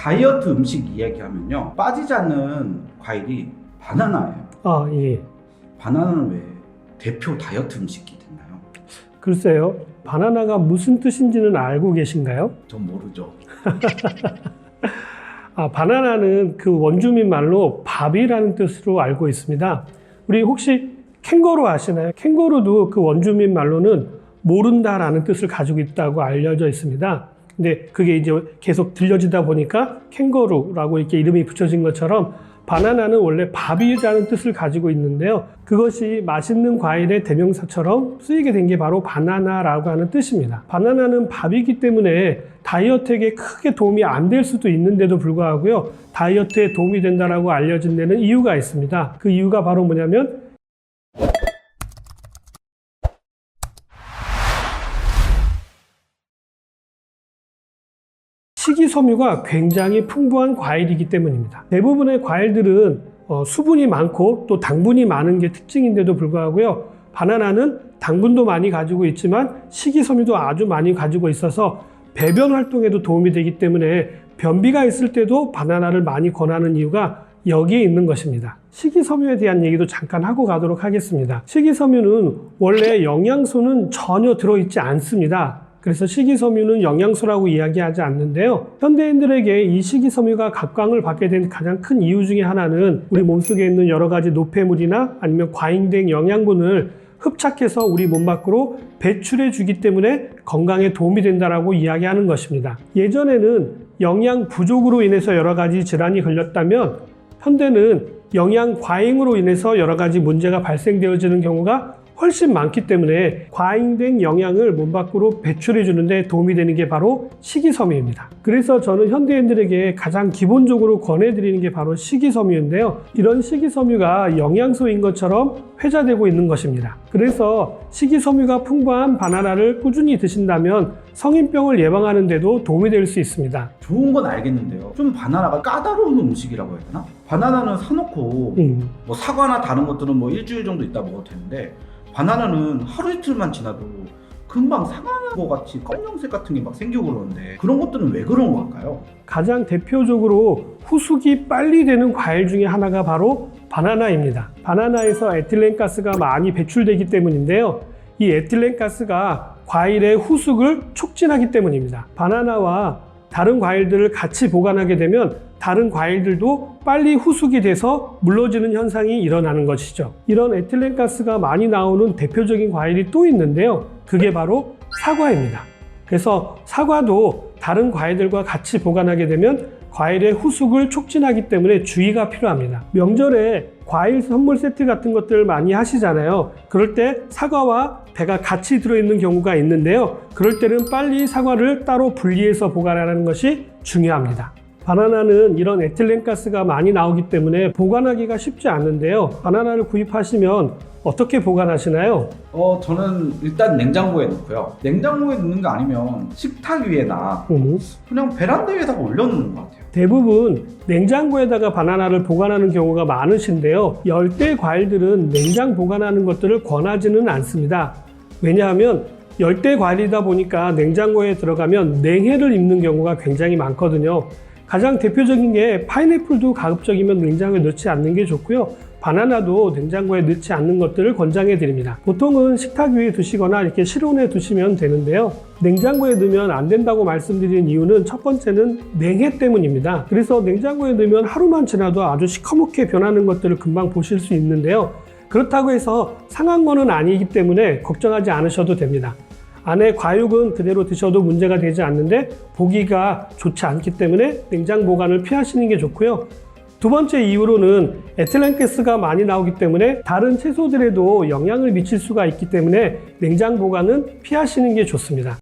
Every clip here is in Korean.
다이어트 음식 이야기하면요 빠지지 않는 과일이 바나나예요. 아, 예. 바나나는 왜 대표 다이어트 음식이 됐나요? 글쎄요. 바나나가 무슨 뜻인지는 알고 계신가요? 전 모르죠. 아, 바나나는 그 원주민 말로 밥이라는 뜻으로 알고 있습니다. 우리 혹시 캥거루 아시나요? 캥거루도 그 원주민 말로는 모른다라는 뜻을 가지고 있다고 알려져 있습니다. 근데 그게 이제 계속 들려지다 보니까 캥거루라고 이렇게 이름이 붙여진 것처럼 바나나는 원래 밥이라는 뜻을 가지고 있는데요. 그것이 맛있는 과일의 대명사처럼 쓰이게 된 게 바로 바나나라고 하는 뜻입니다. 바나나는 밥이기 때문에 다이어트에 크게 도움이 안 될 수도 있는데도 불구하고요. 다이어트에 도움이 된다라고 알려진 데는 이유가 있습니다. 그 이유가 바로 뭐냐면 식이섬유가 굉장히 풍부한 과일이기 때문입니다. 대부분의 과일들은 어, 수분이 많고 또 당분이 많은 게 특징인데도 불구하고요. 바나나는 당분도 많이 가지고 있지만 식이섬유도 아주 많이 가지고 있어서 배변 활동에도 도움이 되기 때문에 변비가 있을 때도 바나나를 많이 권하는 이유가 여기에 있는 것입니다. 식이섬유에 대한 얘기도 잠깐 하고 가도록 하겠습니다. 식이섬유는 원래 영양소는 전혀 들어있지 않습니다. 그래서 식이섬유는 영양소라고 이야기하지 않는데요. 현대인들에게 이 식이섬유가 각광을 받게 된 가장 큰 이유 중에 하나는 우리 몸속에 있는 여러 가지 노폐물이나 아니면 과잉된 영양분을 흡착해서 우리 몸 밖으로 배출해 주기 때문에 건강에 도움이 된다라고 이야기하는 것입니다. 예전에는 영양 부족으로 인해서 여러 가지 질환이 걸렸다면 현대는 영양 과잉으로 인해서 여러 가지 문제가 발생되어지는 경우가 훨씬 많기 때문에 과잉된 영양을 몸 밖으로 배출해 주는데 도움이 되는 게 바로 식이섬유입니다. 그래서 저는 현대인들에게 가장 기본적으로 권해드리는 게 바로 식이섬유인데요. 이런 식이섬유가 영양소인 것처럼 회자되고 있는 것입니다. 그래서 식이섬유가 풍부한 바나나를 꾸준히 드신다면 성인병을 예방하는 데도 도움이 될 수 있습니다. 좋은 건 알겠는데요. 좀 바나나가 까다로운 음식이라고 해야 되나? 바나나는 사놓고 음. 뭐 사과나 다른 것들은 뭐 일주일 정도 있다 먹어도 되는데 바나나는 하루 이틀만 지나도 금방 상하는 것 같이 검정색 같은 게 막 생기고 그러는데 그런 것들은 왜 그런 걸까요? 가장 대표적으로 후숙이 빨리 되는 과일 중에 하나가 바로 바나나입니다. 바나나에서 에틸렌 가스가 많이 배출되기 때문인데요. 이 에틸렌 가스가 과일의 후숙을 촉진하기 때문입니다. 바나나와 다른 과일들을 같이 보관하게 되면 다른 과일들도 빨리 후숙이 돼서 물러지는 현상이 일어나는 것이죠. 이런 에틸렌 가스가 많이 나오는 대표적인 과일이 또 있는데요. 그게 바로 사과입니다. 그래서 사과도 다른 과일들과 같이 보관하게 되면 과일의 후숙을 촉진하기 때문에 주의가 필요합니다. 명절에 과일 선물 세트 같은 것들 많이 하시잖아요. 그럴 때 사과와 배가 같이 들어있는 경우가 있는데요. 그럴 때는 빨리 사과를 따로 분리해서 보관하는 것이 중요합니다. 바나나는 이런 에틸렌 가스가 많이 나오기 때문에 보관하기가 쉽지 않는데요. 바나나를 구입하시면 어떻게 보관하시나요? 어 저는 일단 냉장고에 넣고요. 냉장고에 넣는 거 아니면 식탁 위에나 음. 그냥 베란다 위에다가 올려놓는 것 같아요. 대부분 냉장고에다가 바나나를 보관하는 경우가 많으신데요. 열대 과일들은 냉장 보관하는 것들을 권하지는 않습니다. 왜냐하면 열대 과일이다 보니까 냉장고에 들어가면 냉해를 입는 경우가 굉장히 많거든요. 가장 대표적인 게 파인애플도 가급적이면 냉장고에 넣지 않는 게 좋고요. 바나나도 냉장고에 넣지 않는 것들을 권장해 드립니다. 보통은 식탁 위에 두시거나 이렇게 실온에 두시면 되는데요. 냉장고에 넣으면 안 된다고 말씀드린 이유는 첫 번째는 냉해 때문입니다. 그래서 냉장고에 넣으면 하루만 지나도 아주 시커멓게 변하는 것들을 금방 보실 수 있는데요. 그렇다고 해서 상한 거는 아니기 때문에 걱정하지 않으셔도 됩니다. 안에 과육은 그대로 드셔도 문제가 되지 않는데 보기가 좋지 않기 때문에 냉장 보관을 피하시는 게 좋고요. 두 번째 이유로는 에틸렌가스가 많이 나오기 때문에 다른 채소들에도 영향을 미칠 수가 있기 때문에 냉장 보관은 피하시는 게 좋습니다.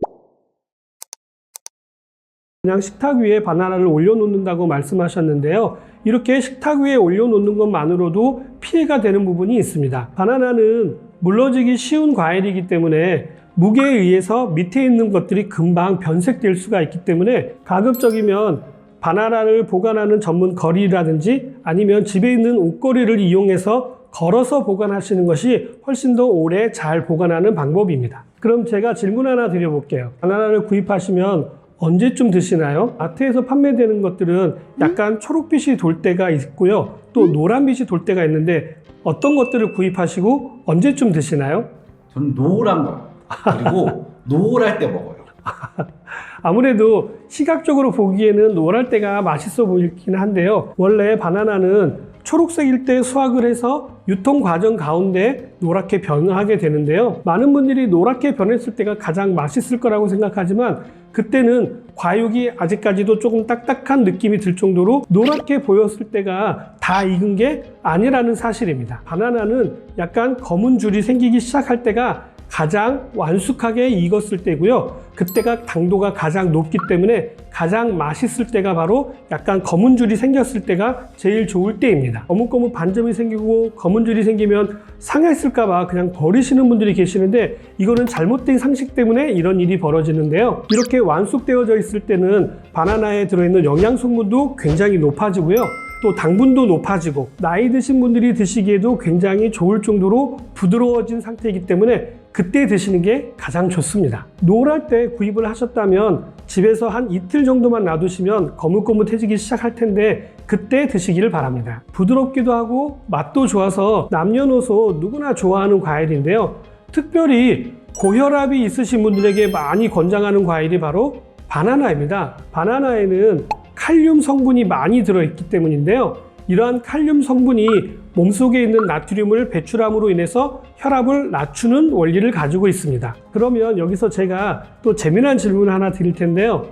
그냥 식탁 위에 바나나를 올려놓는다고 말씀하셨는데요. 이렇게 식탁 위에 올려놓는 것만으로도 피해가 되는 부분이 있습니다. 바나나는 물러지기 쉬운 과일이기 때문에 무게에 의해서 밑에 있는 것들이 금방 변색될 수가 있기 때문에 가급적이면 바나나를 보관하는 전문 거리라든지 아니면 집에 있는 옷걸이를 이용해서 걸어서 보관하시는 것이 훨씬 더 오래 잘 보관하는 방법입니다. 그럼 제가 질문 하나 드려볼게요. 바나나를 구입하시면 언제쯤 드시나요? 마트에서 판매되는 것들은 약간 초록빛이 돌 때가 있고요. 또 노란빛이 돌 때가 있는데 어떤 것들을 구입하시고 언제쯤 드시나요? 저는 노란 거 그리고 노랄 때 먹어요. 아무래도 시각적으로 보기에는 노랄 때가 맛있어 보이긴 한데요. 원래 바나나는 초록색일 때 수확을 해서 유통 과정 가운데 노랗게 변하게 되는데요. 많은 분들이 노랗게 변했을 때가 가장 맛있을 거라고 생각하지만 그때는 과육이 아직까지도 조금 딱딱한 느낌이 들 정도로 노랗게 보였을 때가 다 익은 게 아니라는 사실입니다. 바나나는 약간 검은 줄이 생기기 시작할 때가 가장 완숙하게 익었을 때고요. 그때가 당도가 가장 높기 때문에 가장 맛있을 때가 바로 약간 검은 줄이 생겼을 때가 제일 좋을 때입니다. 거뭇거뭇 반점이 생기고 검은 줄이 생기면 상했을까봐 그냥 버리시는 분들이 계시는데 이거는 잘못된 상식 때문에 이런 일이 벌어지는데요. 이렇게 완숙되어져 있을 때는 바나나에 들어있는 영양 성분도 굉장히 높아지고요. 또 당분도 높아지고 나이 드신 분들이 드시기에도 굉장히 좋을 정도로 부드러워진 상태이기 때문에 그때 드시는 게 가장 좋습니다. 노랄 때 구입을 하셨다면 집에서 한 이틀 정도만 놔두시면 거뭇거뭇해지기 시작할 텐데 그때 드시기를 바랍니다. 부드럽기도 하고 맛도 좋아서 남녀노소 누구나 좋아하는 과일인데요. 특별히 고혈압이 있으신 분들에게 많이 권장하는 과일이 바로 바나나입니다. 바나나에는 칼륨 성분이 많이 들어있기 때문인데요. 이러한 칼륨 성분이 몸속에 있는 나트륨을 배출함으로 인해서 혈압을 낮추는 원리를 가지고 있습니다. 그러면 여기서 제가 또 재미난 질문을 하나 드릴 텐데요.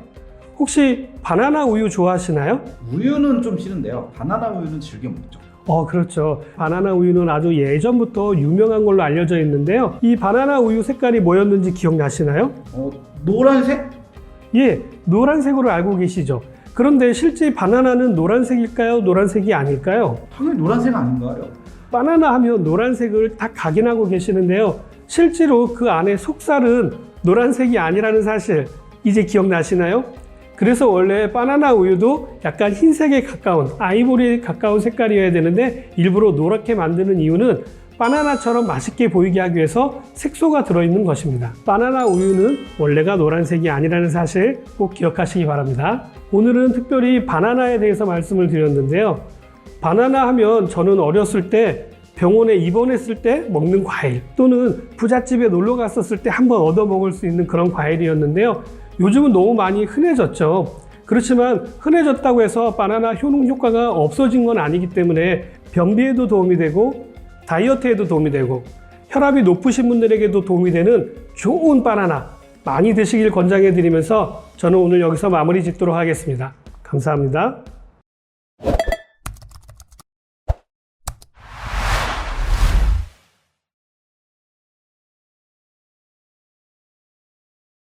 혹시 바나나 우유 좋아하시나요? 우유는 좀 싫은데요. 바나나 우유는 즐겨 먹죠. 어, 그렇죠. 바나나 우유는 아주 예전부터 유명한 걸로 알려져 있는데요. 이 바나나 우유 색깔이 뭐였는지 기억나시나요? 어, 노란색? 예, 노란색으로 알고 계시죠? 그런데 실제 바나나는 노란색일까요? 노란색이 아닐까요? 당연히 노란색 아닌가요? 바나나 하면 노란색을 다 각인하고 계시는데요. 실제로 그 안에 속살은 노란색이 아니라는 사실 이제 기억나시나요? 그래서 원래 바나나 우유도 약간 흰색에 가까운 아이보리에 가까운 색깔이어야 되는데 일부러 노랗게 만드는 이유는 바나나처럼 맛있게 보이게 하기 위해서 색소가 들어있는 것입니다. 바나나 우유는 원래가 노란색이 아니라는 사실 꼭 기억하시기 바랍니다. 오늘은 특별히 바나나에 대해서 말씀을 드렸는데요. 바나나 하면 저는 어렸을 때 병원에 입원했을 때 먹는 과일 또는 부잣집에 놀러 갔었을 때 한번 얻어 먹을 수 있는 그런 과일이었는데요. 요즘은 너무 많이 흔해졌죠. 그렇지만 흔해졌다고 해서 바나나 효능 효과가 없어진 건 아니기 때문에 변비에도 도움이 되고 다이어트에도 도움이 되고 혈압이 높으신 분들에게도 도움이 되는 좋은 바나나 많이 드시길 권장해 드리면서 저는 오늘 여기서 마무리 짓도록 하겠습니다. 감사합니다.